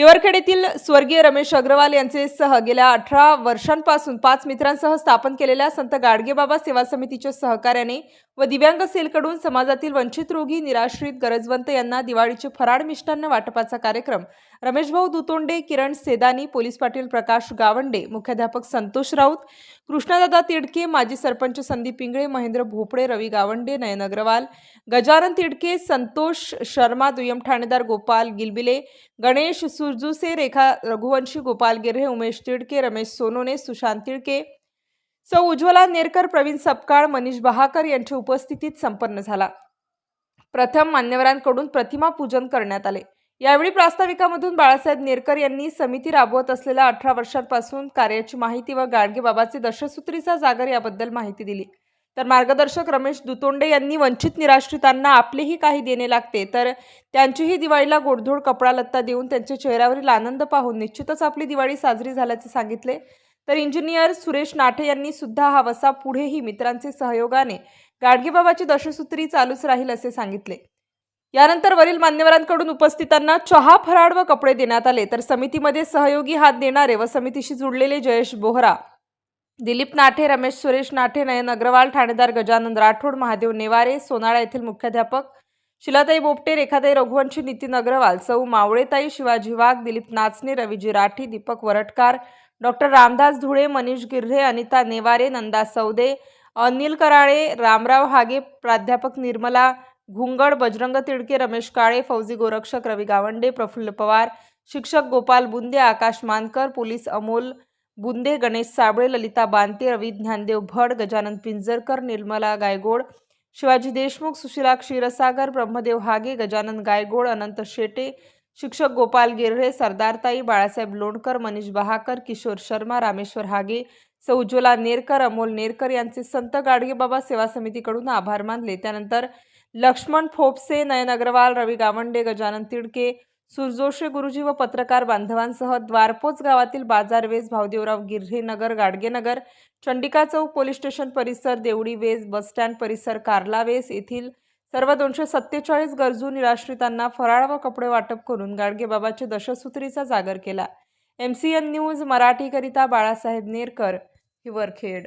Hiwarkhed स्वर्गीय रमेश अग्रवाल यांचे सह गेल्या अठरा वर्षांपासून पाच मित्रांसह स्थापन केलेल्या संत गाडगेबाबा सेवा समितीच्या सहकार्याने व दिव्यांग सेलकडून समाजातील वंचित रोगी निराश्रित गरजवंत यांना दिवाळीचे फराळ मिष्टान्न वाटपाचा कार्यक्रम. रमेशभाऊ दुतोंडे किरण सेदानी पोलीस पाटील प्रकाश गावंडे मुख्याध्यापक संतोष राऊत कृष्णादादा तिडके माजी सरपंच संदीप पिंगळे महेंद्र भोपळे रवी गावंडे नयन अग्रवाल गजानन तिडके संतोष शर्मा दुय्यम ठाणेदार गोपाल गिलबिले गणेश सु सुरजुसे रेखा रघुवंशी गोपाल गिर्हे उमेश तिडके रमेश सोनोने सुशांत तिडके सौ उज्ज्वला नेरकर प्रवीण सपकाळ मनीष बहाकर यांच्या उपस्थितीत संपन्न झाला. प्रथम मान्यवरांकडून प्रतिमा पूजन करण्यात आले. यावेळी प्रास्ताविकामधून बाळासाहेब नेरकर यांनी समिती राबवत असलेल्या अठरा वर्षांपासून कार्याची माहिती व गाडगेबाबाचे दशसूत्रीचा जागर याबद्दल माहिती दिली. तर मार्गदर्शक रमेश दुतोंडे यांनी वंचित निराश्रितांना आपलेही काही देणे लागते. तर त्यांचीही दिवाळीला गोडधोड कपडा लत्ता देऊन त्यांच्या चेहऱ्यावरील आनंद पाहून निश्चितच आपली दिवाळी साजरी झाल्याचे सांगितले. तर इंजिनियर सुरेश नाठे यांनी सुद्धा हा वसा पुढेही मित्रांचे सहयोगाने गाडगेबाबाची दशसूत्री चालूच राहील असे सांगितले. यानंतर वरील मान्यवरांकडून उपस्थितांना चहा फराळ व कपडे देण्यात आले. तर समितीमध्ये सहयोगी हात देणारे व समितीशी जुळलेले जयेश बोहरा दिलीप नाठे रमेश सुरेश नाठे नयन अग्रवाल ठाणेदार गजानन राठोड महादेव नेवारे सोनाळा येथील मुख्याध्यापक शिलाताई बोपटे रेखाताई रघुवंशी नितीन अग्रवाल सौ मावळेताई शिवाजी वाघ दिलीप नाचणे रविजी राठी दीपक वरटकार डॉक्टर रामदास धुळे मनीष गिर्हे अनिता नेवारे नंदा सौदे अनिल कराळे रामराव हागे प्राध्यापक निर्मला घुंगड बजरंग तिडके रमेश काळे फौजी गोरक्षक रवी गावंडे प्रफुल्ल पवार शिक्षक गोपाल बुंदे आकाश मानकर पोलीस अमोल बुंदे गणेश साबळे ललिता बांते रवी ज्ञानदेव भड गजानन पिंजरकर निर्मला गायगोड शिवाजी देशमुख सुशिला क्षीरसागर ब्रह्मदेव हागे गजानन गायगोड अनंत शेटे शिक्षक गोपाल गिर्हे सरदारताई बाळासाहेब लोणकर मनीष बहाकर किशोर शर्मा रामेश्वर हागे सौज्वला नेरकर अमोल नेरकर यांचे संत गाडगेबाबा सेवा समितीकडून आभार मानले. त्यानंतर लक्ष्मण फोपसे नयन अग्रवाल रवी गावंडे गजानन तिडके सुरजोशे गुरुजी व पत्रकार बांधवांसह द्वारपोच गावातील बाजार वेज भावदेवराव गिर्हेनगर गाडगेनगर चंडिका चौक पोलीस स्टेशन परिसर देवडी वेस बसस्टँड परिसर कार्ला वेस येथील सर्व दोनशे सत्तेचाळीस गरजू निराश्रितांना फराळ व कपडे वाटप करून गाडगेबाबाचे दशसूत्रीचा जागर केला. एम सी एन न्यूज मराठीकरिता बाळासाहेब नेरकर हिवरखेड.